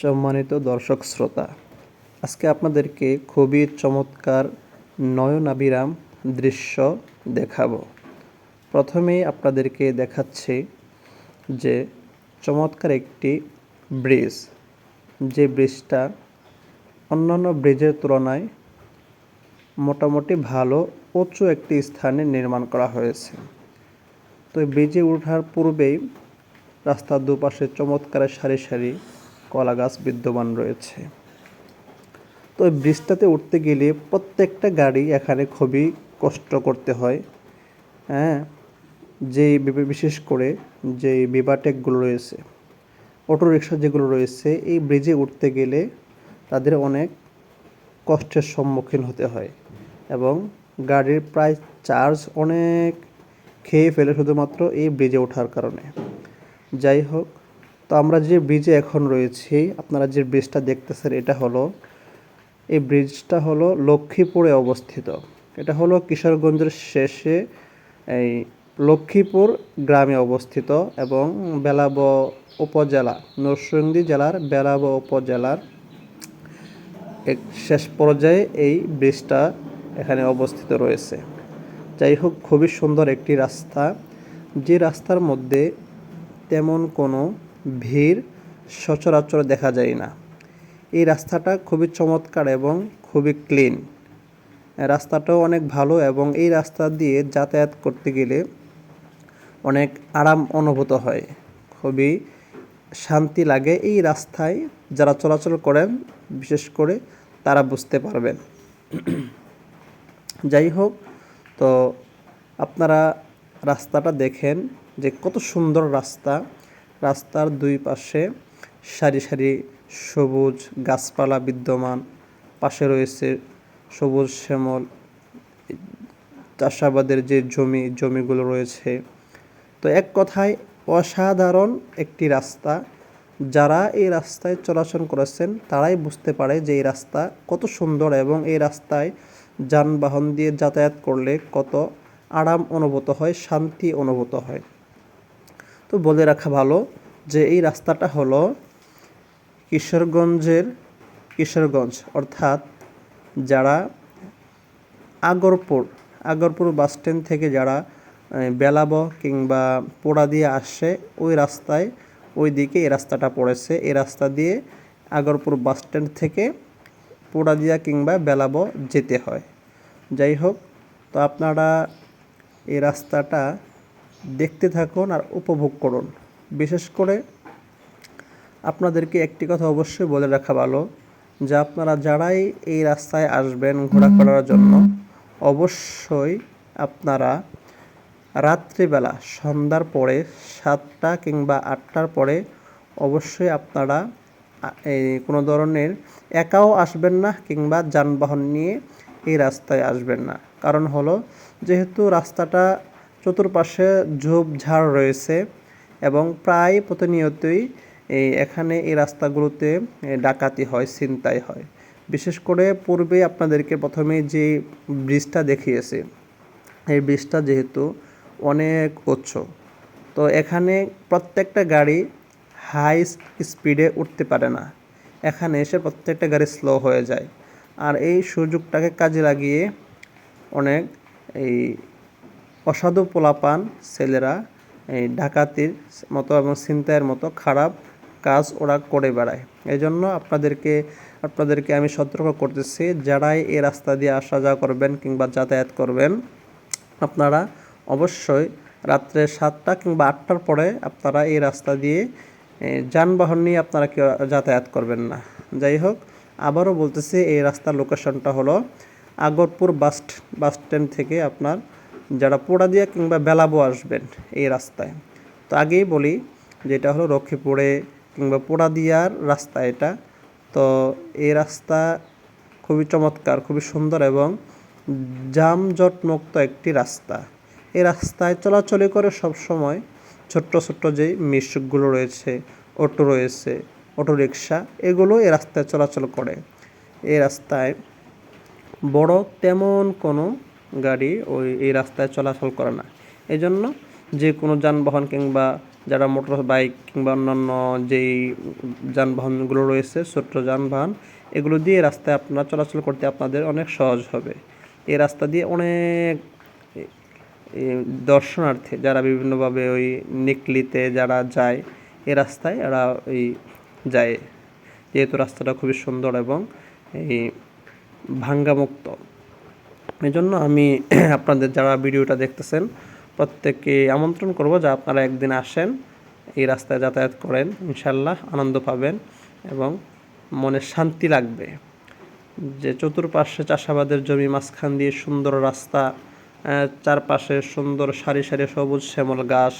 সম্মানিত দর্শক শ্রোতা, আজকে আপনাদেরকে খুবই চমৎকার নয়নাভিরাম দৃশ্য দেখাবো। প্রথমেই আপনাদেরকে দেখাচ্ছি যে চমৎকার একটি ব্রিজ। যে ব্রিজটা অন্যান্য ব্রিজের তুলনায় মোটামুটি ভালো, উঁচু একটি স্থানে নির্মাণ করা হয়েছে। তো ব্রিজে ওঠার পূর্বেই রাস্তার দুপাশে চমৎকার সারি সারি কলা গাছ বিদ্যমান রয়েছে। তো ব্রিজটাতে উঠতে গেলে প্রত্যেকটা গাড়ি এখানে খুবই কষ্ট করতে হয়। হ্যাঁ যে বিশেষ করে যে বিভাটেকগুলো রয়েছে, অটো রিক্সা যেগুলো রয়েছে, এই ব্রিজে উঠতে গেলে তাদের অনেক কষ্টের সম্মুখীন হতে হয় এবং গাড়ির প্রায় চার্জ অনেক খেয়ে ফেলে শুধুমাত্র এই ব্রিজে ওঠার কারণে। যাই হোক তো আমরা যে ব্রিজে এখন রয়েছি, আপনারা যে ব্রিজটা দেখতেছেন, এটা হলো, এই ব্রিজটা হলো লক্ষ্মীপুরে অবস্থিত। এটা হলো কিশোরগঞ্জের শেষে এই লক্ষ্মীপুর গ্রামে অবস্থিত এবং বেলাব উপজেলা, নরসিংদী জেলার বেলাব উপজেলার এক শেষ পর্যায়ে এই ব্রিজটা এখানে অবস্থিত রয়েছে। যাই হোক, খুবই সুন্দর একটি রাস্তা। যে রাস্তার মধ্যে তেমন কোনো ভিড় সচরাচর দেখা যায় না। এই রাস্তাটা খুবই চমৎকার এবং খুবই ক্লিন। রাস্তাটাও অনেক ভালো এবং এই রাস্তা দিয়ে যাতায়াত করতে গেলে অনেক আরাম অনুভূত হয়। খুবই শান্তি লাগে এই রাস্তায়। যারা চলাচল করেন, বিশেষ করে তারা বুঝতে পারবেন। যাই হোক, তো আপনারা রাস্তাটা দেখেন যে কত সুন্দর রাস্তা। রাস্তার দুই পাশে সারি সারি সবুজ গাছপালা বিদ্যমান। পাশে রয়েছে সবুজ শ্যামল। চাষাবাদের যে জমি, জমিগুলো রয়েছে। তো এক কথায়, অসাধারণ একটি রাস্তা। যারা এই রাস্তায় চলাচল করেছেন, তারাই বুঝতে পারে যে এই রাস্তা কত সুন্দর এবং এই রাস্তায় যানবাহন দিয়ে যাতায়াত করলে কত আরাম অনুভূত হয়, শান্তি অনুভূত হয়। তো বলে রাখা ভালো যে এই রাস্তাটা হলো কিশোরগঞ্জের কিশোরগঞ্জ, অর্থাৎ যারা আগরপুর আগরপুর বাস স্ট্যান্ড থেকে যারা বেলাব কিংবা পোড়া দিয়ে আসে, ওই রাস্তায় ওই দিকে এই রাস্তাটা পড়েছে। এই রাস্তা দিয়ে আগরপুর বাস স্ট্যান্ড থেকে পোড়াদিয়া কিংবা বেলাব যেতে হয়। যাই হোক, তো আপনারা এই রাস্তাটা দেখতে থাকুন আর উপভোগ করুন। বিশেষ করে আপনাদেরকে একটি কথা অবশ্যই বলে রাখা ভালো, যে আপনারা যারাই এই রাস্তায় আসবেন ঘোরা করার জন্য, অবশ্যই আপনারা রাত্রিবেলা, সন্ধ্যার পরে, সাতটা কিংবা আটটার পরে অবশ্যই আপনারা এই কোনো ধরনের একাও আসবেন না কিংবা যানবাহন নিয়ে এই রাস্তায় আসবেন না। কারণ হলো, যেহেতু রাস্তাটা চতুর্পাশে ঝোপঝাড় রয়েছে এবং প্রায় প্রতিনিয়তই এই এখানে এই রাস্তাগুলোতে ডাকাতি হয়, ছিনতাই হয়। বিশেষ করে পূর্বে আপনাদেরকে প্রথমে যে ব্রিজটা দেখিয়েছে, এই ব্রিজটা যেহেতু অনেক উচ্চ, তো এখানে প্রত্যেকটা গাড়ি হাই স্পিডে উঠতে পারে না। এখানে এসে প্রত্যেকটা গাড়ি স্লো হয়ে যায়। আর এই সুযোগটাকে কাজে লাগিয়ে অনেক এই অসাধু পোলাপান ছেলেরা, এই ডাকাতির মতো এবং ছিনতাইয়ের মতো খারাপ কাজ ওরা করে বেড়ায়। এই জন্য আপনাদেরকে আপনাদেরকে আমি সতর্ক করতেছি, যারাই এই রাস্তা দিয়ে আসা যাওয়া করবেন কিংবা যাতায়াত করবেন, আপনারা অবশ্যই রাত্রে সাতটা কিংবা আটটার পরে আপনারা এই রাস্তা দিয়ে যানবাহন নিয়ে আপনারা কেউ যাতায়াত করবেন না। যাই হোক, আবারও বলতেছি, এই রাস্তার লোকেশনটা হলো আগরপুর বাস বাস স্ট্যান্ড থেকে আপনার যারা পোড়া পোড়াদিয়া কিংবা বেলাবো আসবেন এই রাস্তায়। তো আগেই বলি যে এটা হলো লক্ষ্মীপুরে কিংবা পোড়া পোড়াদিয়ার রাস্তা এটা। তো এই রাস্তা খুবই চমৎকার, খুবই সুন্দর এবং যানজট মুক্ত একটি রাস্তা। এই রাস্তায় চলাচলে করে সব সময় ছোট্ট ছোট্ট যে মিশুকগুলো রয়েছে, অটো রয়েছে অটো রিক্সা এগুলো এই রাস্তায় চলাচল করে। এই রাস্তায় বড় তেমন কোনো গাড়ি ওই এই রাস্তায় চলাচল করে না। এই জন্য যে কোনো যানবাহন কিংবা যারা মোটর বাইক কিংবা অন্যান্য যেই যানবাহনগুলো রয়েছে ছোট্ট যানবাহন এগুলো দিয়ে রাস্তায় আপনার চলাচল করতে আপনাদের অনেক সহজ হবে। এই রাস্তা দিয়ে অনেক এ, দর্শনার্থী যারা বিভিন্নভাবে ওই নিকলিতে যারা যায় এই রাস্তায় এরা ওই যায়। যেহেতু রাস্তাটা খুবই সুন্দর এবং এই ভাঙ্গামুক্ত। এই জন্য আমি আপনাদের যারা ভিডিওটা দেখতেছেন, প্রত্যেককে আমন্ত্রণ করব যে আপনারা একদিন আসেন, এই রাস্তায় যাতায়াত করেন ইনশাল্লাহ আনন্দ পাবেন এবং মনে শান্তি লাগবে। যে চতুর্পাশে চাষাবাদের জমি, মাঝখান দিয়ে সুন্দর রাস্তা চারপাশে সুন্দর সারি সারি সবুজ শ্যামল ঘাস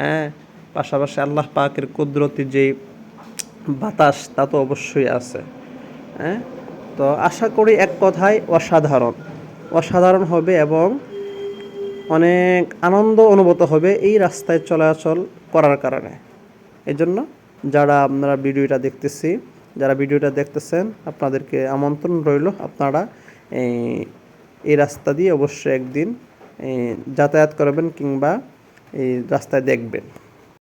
হ্যাঁ পাশাপাশি আল্লাহ পাকের কুদরতি যেই বাতাস, তা তো অবশ্যই আছে হ্যাঁ তো আশা করি এক কথায় অসাধারণ। অসাধারণ হবে এবং অনেক আনন্দ অনুভূত হবে এই রাস্তায় চলাচল করার কারণে। এই জন্য যারা আপনারা ভিডিওটা দেখতেছি যারা ভিডিওটা দেখতেছেন আপনাদেরকে আমন্ত্রণ রইল আপনারা এই, রাস্তা দিয়ে অবশ্যই একদিন যাতায়াত করবেন কিংবা এই রাস্তায় দেখবেন।